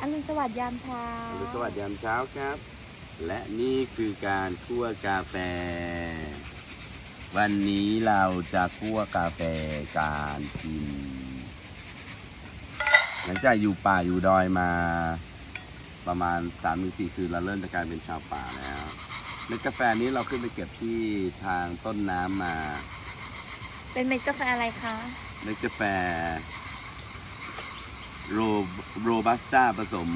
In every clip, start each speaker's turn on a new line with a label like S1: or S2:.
S1: อรุณสวัสดิ์ยามเช้า
S2: อรุณสวัสดิ์ยามเช้าครับ และนี่คือการคั่วกาแฟ วันนี้เราจะคั่วกาแฟการกิน หลังจากอยู่ป่าอยู่ดอยมาประมาณ3ามถึงสคืนเราเริ่มจากการเป็นชาวป่าแล้วเม็ดกาแฟนี้เราขึ้นไปเก็บที่ทางต้นน้ำมา
S1: เป็นเม็ดกาแฟอะไรคะ
S2: เม็ดกาแฟ โรโรบัสต้าผสม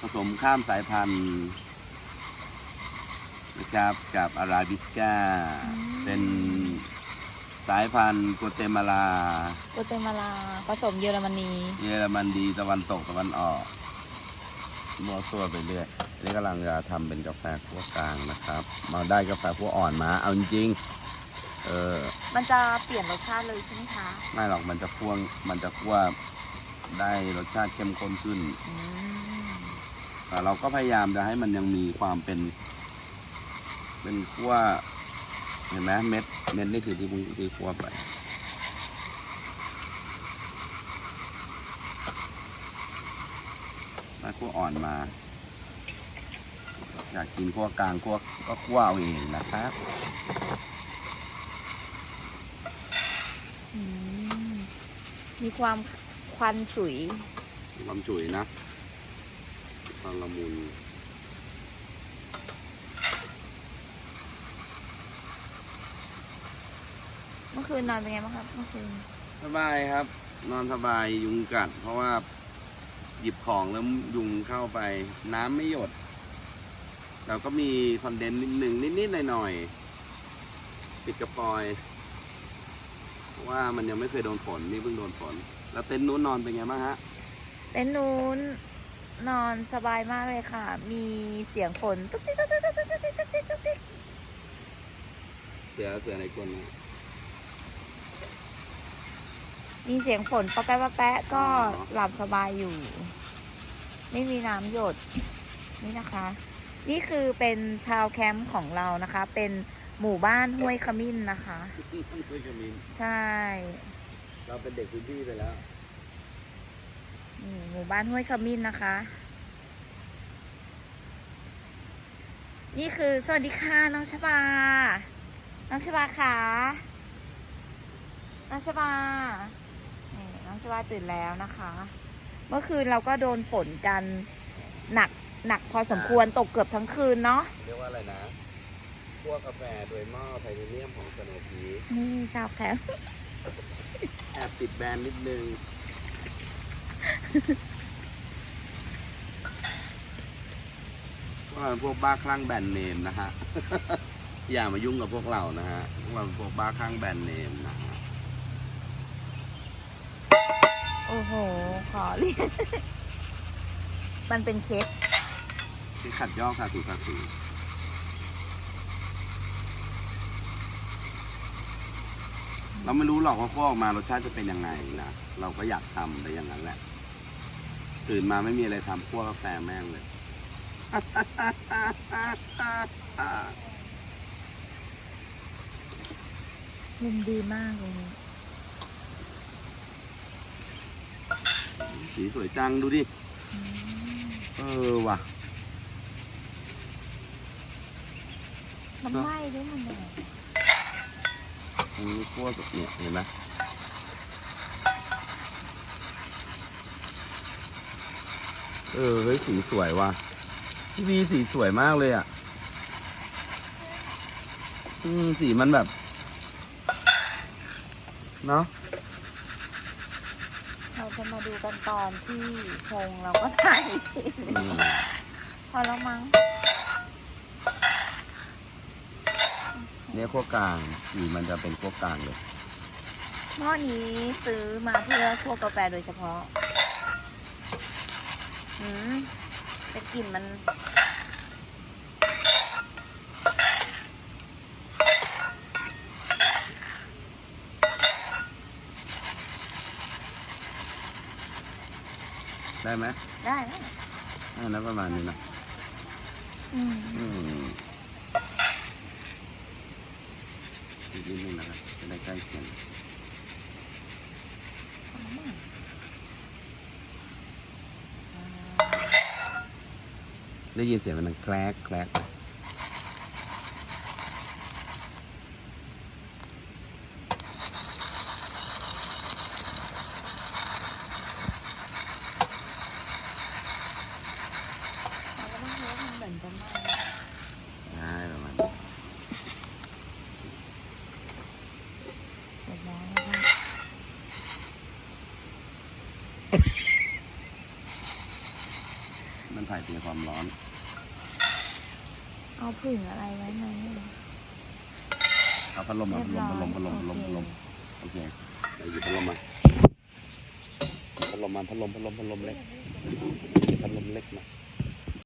S2: ผสมข้ามสายพันธุ์นะครับกับอาราบิสกาเป็นสายพันธุ์กัวเตมาลา
S1: โกเตมาลา ผสมเยอรมนี
S2: เยอรมันดีตะวันตกตะวันออกมัวตัวไปเรื่อยอันนี่กำลังจะทำเป็นกาแฟคั่วกลางนะครับ มาได้กาแฟคั่วอ่อนมา เอาจริงๆ เออ
S1: มันจะเปลี่ยนรสชาติเลยใช่ไหมคะ
S2: ไม่หรอกมันจะพ่วงมันจะคั่วได้รสชาติเข้มข้นขึ้น
S1: อืม
S2: แต่เราก็พยายามจะให้มันยังมีความเป็น เป็นคั่วเห็นไหมเม็ดเม็ดนี่คือที่มึงที่คั่วไปได้คั่วอ่อนมา อยากกินคั่วกลางคั่วก็คั่วเอาเองนะครับ
S1: อืม มีความควันฉุย
S2: มีความจุ๋ยนะความละมุน
S1: เมื่อคืนนอนเป็นไงบ้างครับเมื่อคืน
S2: สบายครับ นอนสบายยุงกัด เพราะว่าหยิบของแล้วยุงเข้าไป น้ำไม่หยด เราก็มีคอนเดนต์นิดหนึ่งนิดๆหน่อยๆปิดกระปอยเพ ราะว่ามันยังไม่เคยโดนฝนนี่เพิ่งโดนฝน แล้วเต็นท์นู้นนอนเป็นไงบ้างฮะ
S1: เต็นท์นู้นนอนสบายมากเลยค่ะ มีเสียงฝนตุ๊กติ๊กตุ๊กติ๊กตุ๊กติ๊กตุ๊กติ๊กตุ๊กติ๊ก
S2: เสือเสือในกลนนะ
S1: มีเสียงฝนปะแป๊ะปะแป๊ะก็หลับสบายอยู่ ไม่มีน้ำหยดนี่นะคะ นี่คือเป็นชาวแคมป์ของเรานะคะ เป็น หมู่บ้านห้วยขมิ้นนะคะ
S2: ช่วยกระมิน
S1: ใช่
S2: เราเป็นเด็กพื้นที่ไปแล้ว
S1: นี่หมู่บ้านห้วยขมิ้นนะคะ นี่คือสวัสดีค่ะน้องชบา น้องชบาค่ะน้องชบานี่น้องชบาตื่นแล้วนะคะ เมื่อคืนเราก็โดนฝนกันหนักหนักพอสมควรตกเกือบทั้งคืนเนาะ
S2: เรียกว่าอะไรนะ คั่วกาแฟโดยหม้อไทเทเนียมของสโนพี
S1: นี่ชาวแคมป์
S2: แอบติดแบรนด์นิดนึง ว่าพวกบ้าคลั่งแบรนด์เนมนะฮะ อย่ามายุ่งกับพวกเรานะฮะ พวกเราเป็นพวกบ้าคลั่งแบรนด์เนมนะฮะ
S1: โอ้โห ขอเรียน มันเป็นเคส
S2: ที่ขัดย่อคาสูคาสู เราไม่รู้หรอกว่าคั่วออกมารสชาติจะเป็นยังไงนะเราก็อยากทำแต่อย่างนั้นแหละตื่นมาไม่มีอะไรทำคั่วกาแฟแม่งเลย
S1: มุมดีมากเลย
S2: สีสวยจังดูดิ เออว่ะ
S1: มันไหม้ด้วยมันเลย
S2: อันนี้คั่วแบบเนี้ยเห็นไหมเออเฮ้ยสีสวยว่ะพี่วีสีสวยมากเลยอะ อืมสีมันแบบ เนาะ
S1: เราจะมาดูกันตอนที่ชงเราก็ถ่ายสิ
S2: อืม
S1: พอแล้วมั้ง
S2: เนี่ยคั่วกลางสีมันจะเป็นคั่วกลางเลย
S1: หม้อนี้ซื้อมาเพื่อคั่วกาแฟโดยเฉพาะ อืมแต่กลิ่นมัน
S2: ได้ไหม
S1: ได้นะ
S2: ได้นะประมาณนี้นะ
S1: อืม
S2: อืม อีนิดนึงนะครับจะได้ใกล้เคียงได้ยินเสียงมันแคลกแคลก มันถ่ายเทความร้อน
S1: เอาผึ่งอะไรไว้ไหม
S2: เอาพัดลมมา
S1: เรียบ
S2: พัดล
S1: ร้อ
S2: ม
S1: ย
S2: พัดลมพัดลมพัดลมพัดลม
S1: โอเค
S2: โอเคเดี๋ยวหยิบพัดลมมาพัดลมมาพัดลมพัดลมพัดลมเล็กพัดลมเล็กมา